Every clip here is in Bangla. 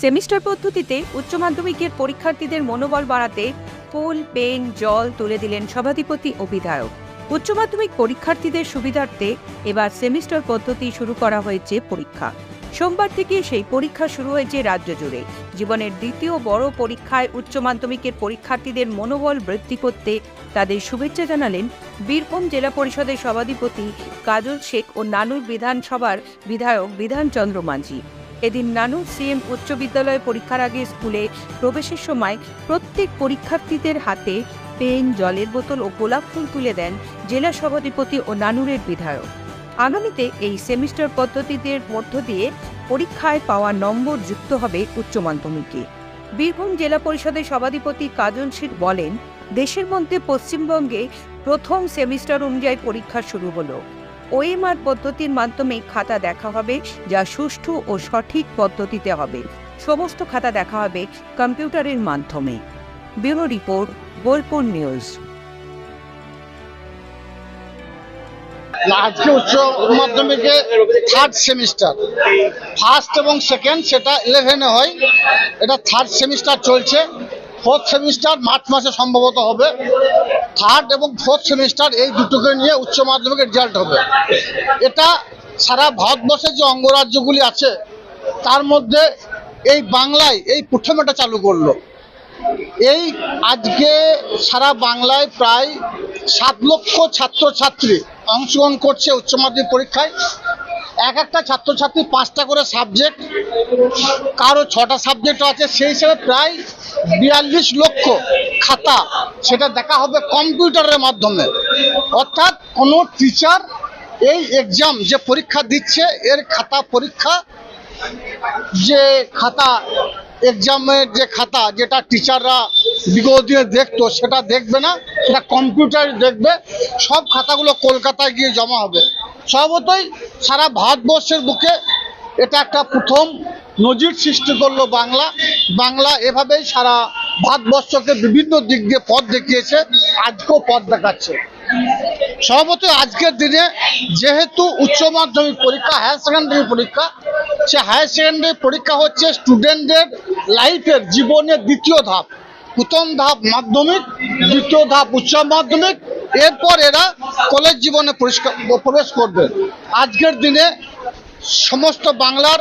সেমিস্টার পদ্ধতিতে উচ্চ মাধ্যমিকের পরীক্ষার্থীদের মনোবল বাড়াতে ফুল, পেন, জল তুলে দিলেন সভাধিপতি ও বিধায়ক। উচ্চ মাধ্যমিক পরীক্ষার্থীদের সুবিধার্থে এবার সেমিস্টার পদ্ধতি শুরু করা হয়েছে পরীক্ষা। সোমবার থেকে সেই পরীক্ষা শুরু হয়েছে রাজ্য জুড়ে। জীবনের দ্বিতীয় বড় পরীক্ষায় উচ্চ মাধ্যমিকের পরীক্ষার্থীদের মনোবল বৃদ্ধি করতে তাদের শুভেচ্ছা জানালেন বীরভূম জেলা পরিষদের সভাধিপতি কাজল শেখ ও নানুর বিধানসভার বিধায়ক বিধানচন্দ্র মাঝি। এদিন নানুর সিএম উচ্চ বিদ্যালয় পরীক্ষার আগে স্কুলে প্রবেশের সময় প্রত্যেক পরীক্ষার্থীদের হাতে পেন, জলের বোতল ও গোলাপ ফুল তুলে দেন জেলা সভাধিপতি ও নানুরের বিধায়ক। আগামীতে এই সেমিস্টার পদ্ধতিদের মধ্য দিয়ে পরীক্ষায় পাওয়া নম্বর যুক্ত হবে উচ্চ মাধ্যমিকে। বীরভূম জেলা পরিষদের সভাধিপতি কাজল শেখ বলেন, দেশের মধ্যে পশ্চিমবঙ্গে প্রথম সেমিস্টার অনুযায়ী পরীক্ষা শুরু হলো। ওএমআর পদ্ধতির মাধ্যমে খাতা দেখা হবে, যা সুষ্ঠু ও সঠিক পদ্ধতিতে হবে। সমস্ত খাতা দেখা হবে কম্পিউটারের মাধ্যমে। Bureau report, Bolpur news. আজকে উচ্চ মাধ্যমিকে থার্ড সেমিস্টার ফার্স্ট এবং সেকেন্ড সেটা ইলেভেনে হয়। এটা থার্ড সেমিস্টার চলছে। ফোর্থ সেমিস্টার মার্চ মাসে সম্ভবত হবে। থার্ড এবং ফোর্থ সেমিস্টার এই দুটোকে নিয়ে উচ্চ মাধ্যমিকের রেজাল্ট হবে। এটা সারা ভারতবর্ষের যে অঙ্গরাজ্যগুলি আছে, তার মধ্যে এই বাংলায় এই প্রথম এটা চালু করল। এই আজকে সারা বাংলায় প্রায় সাত লক্ষ ছাত্রছাত্রী অংশগ্রহণ করছে উচ্চ মাধ্যমিক পরীক্ষায়। এক একটা ছাত্রছাত্রী পাঁচটা করে সাবজেক্ট কারও ছটা সাবজেক্ট আছে, সেই হিসাবে প্রায় বিয়াল্লিশ লক্ষ খাতা সেটা দেখা হবে কম্পিউটারের মাধ্যমে। অর্থাৎ কোনো টিচার এই এক্সাম যে পরীক্ষা দিচ্ছে, এর খাতা পরীক্ষা, যে খাতা এক্সামের যে খাতা যেটা টিচাররা বিগত দিনে দেখতো, সেটা দেখবে না, সেটা কম্পিউটার দেখবে, সব খাতাগুলো কলকাতায় গিয়ে জমা হবে। স্বভাবতই সারা ভারতবর্ষের বুকে এটা একটা প্রথম নজির সৃষ্টি করল বাংলা। বাংলা এভাবেই সারা ভারতবর্ষকে বিভিন্ন দিক দিয়ে পথ দেখিয়েছে, আজকেও পথ দেখাচ্ছে। সম্ভবত আজকের দিনে যেহেতু উচ্চ মাধ্যমিক পরীক্ষা হায়ার সেকেন্ডারি পরীক্ষা, সে হায়ার সেকেন্ডারি পরীক্ষা হচ্ছে স্টুডেন্টদের লাইফের জীবনের দ্বিতীয় ধাপ। প্রথম ধাপ মাধ্যমিক, দ্বিতীয় ধাপ উচ্চ মাধ্যমিক, এরপর এরা কলেজ জীবনে প্রবেশ করবে। আজকের দিনে সমস্ত বাংলার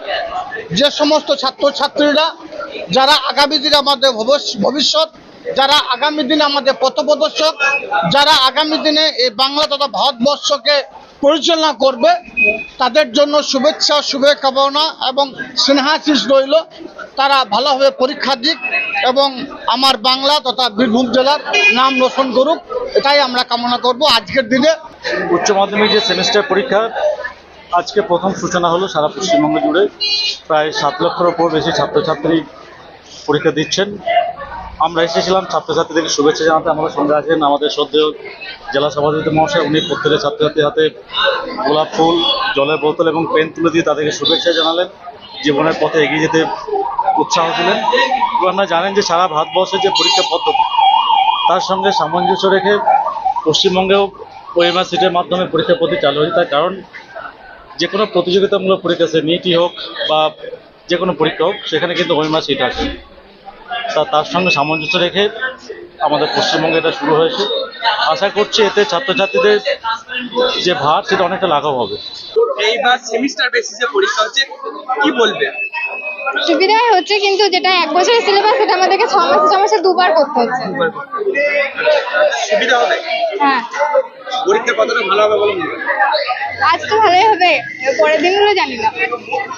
যে সমস্ত ছাত্রছাত্রীরা, যারা আগামী দিনে আমাদের ভবিষ্যৎ যারা আগামী দিনে আমাদের পথপ্রদর্শক, যারা আগামী দিনে এই বাংলা তথা ভারতবর্ষকে পরিচালনা করবে, তাদের জন্য শুভেচ্ছা শুভকামনা এবং স্নেহাশিস রইল। তারা ভালোভাবে পরীক্ষা দিক এবং আমার বাংলা তথা বীরভূম জেলার নাম রোশন করুক। এটাই আমরা কামনা করব আজকের দিনে। উচ্চ মাধ্যমিক যে সেমিস্টার পরীক্ষা আজকে প্রথম সূচনা হলো সারা পশ্চিমবঙ্গ জুড়ে। প্রায় সাত লক্ষের ওপর বেশি ছাত্রছাত্রী পরীক্ষা দিচ্ছেন। আমরা এসেছিলাম ছাত্রছাত্রীদেরকে শুভেচ্ছা জানাতে। আমাদের সঙ্গে আছেন আমাদের শ্রদ্ধেয় জেলা সভাপতি মহাশয়। উনি প্রত্যেকের ছাত্রছাত্রীর হাতে গোলাপ ফুল, জলের বোতল এবং পেন তুলে দিয়ে তাদেরকে শুভেচ্ছা জানালেন। জীবনের পথে এগিয়ে যেতে উৎসাহ দিলেন। আপনারা জানেন যে সারা ভারতবর্ষের যে পরীক্ষা পদ্ধতি, তার সঙ্গে সামঞ্জস্য রেখে পশ্চিমবঙ্গেও ওএমআর সিটের মাধ্যমে পরীক্ষা পদ্ধতি চালু হয়েছে। তার কারণ যে কোনো প্রতিযোগিতামূলক পরীক্ষা সে নিটই হোক বা যে কোনো পরীক্ষা হোক সেখানে কিন্তু ওএমআর সিট আছে তা তার সঙ্গে সামঞ্জস্য রেখে আমাদের পশ্চিমবঙ্গে এটা শুরু হয়েছে। আশা করছি এতে ছাত্রছাত্রীদের যে ভার সেটা অনেকটা লাঘব হবে। এইবার সেমিস্টার বেসিসে পরীক্ষা হচ্ছে কি বলবে? সুবিধা হচ্ছে কিন্তু যেটা এক বছরের সিলেবাস সেটা আমাদেরকে ছ মাসে ছ মাসে দুবার করতে হচ্ছে। সুবিধা হবে? হ্যাঁ। পরীক্ষা কতটা ভালো হবে বলে মনে হয় আজ তো ভালোই হবে পরের দিনগুলো জানি না।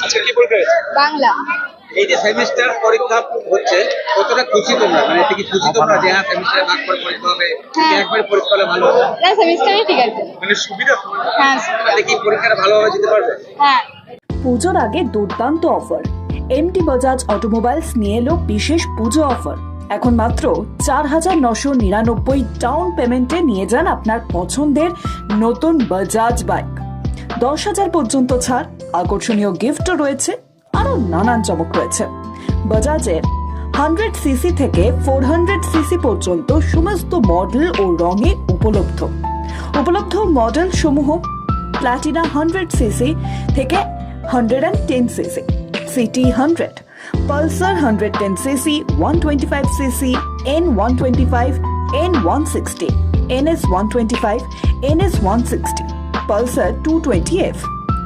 আজকে কি পরীক্ষা হয়েছে? বাংলা। এই যে সেমিস্টার পরীক্ষা হচ্ছে কতটা খুশি তোমরা? মানে এতে কি খুশি তোমরা যে হ্যাঁ সেমিস্টারে ভাগ করে পরীক্ষা হবে হ্যাঁ। একবার পরীক্ষা হলে ভালো হবে? না সেমিস্টারই ঠিক আছে। মানে সুবিধা হ্যাঁ তাহলে কি পরীক্ষাটা ভালোভাবে দিতে পারবে? হ্যাঁ। পুজোর আগে দুর্দান্ত অফার। এমটি বাজাজ অটোমোবাইলস নিয়ে এলো বিশেষ পুজো অফার। এখন মাত্র চার হাজার নশো নিরানব্বই ডাউন পেমেন্টে নিয়ে যান আপনার পছন্দের নতুন বাজাজ বাইক দশ হাজার পর্যন্ত ছাড়, আকর্ষণীয় গিফটও রয়েছে, আরও নানান চমক রয়েছে। বাজাজের হান্ড্রেড সিসি থেকে ফোর হান্ড্রেড সিসি পর্যন্ত সমস্ত মডেল ও রঙে উপলব্ধ। উপলব্ধ মডেল সমূহ প্লাটিনা হান্ড্রেড সিসি থেকে hundred and ten CC CT hundred NS one twenty five NS one sixty Pulsar two twenty F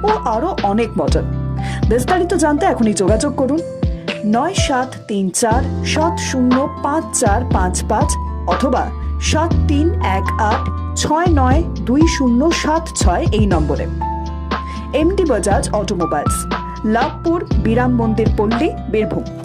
ও আরও অনেক মডেল বিস্তারিত জানতে এখনই যোগাযোগ করুন নয় সাত তিন চার সাত শূন্য পাঁচ চার পাঁচ পাঁচ অথবা সাত তিন এক আট ছয় নয় দুই শূন্য সাত ছয় এই নম্বরে। এমডি বাজাজ অটোমোবাইলস লাভপুর বিরাম মন্দির পল্লী বীরভূম।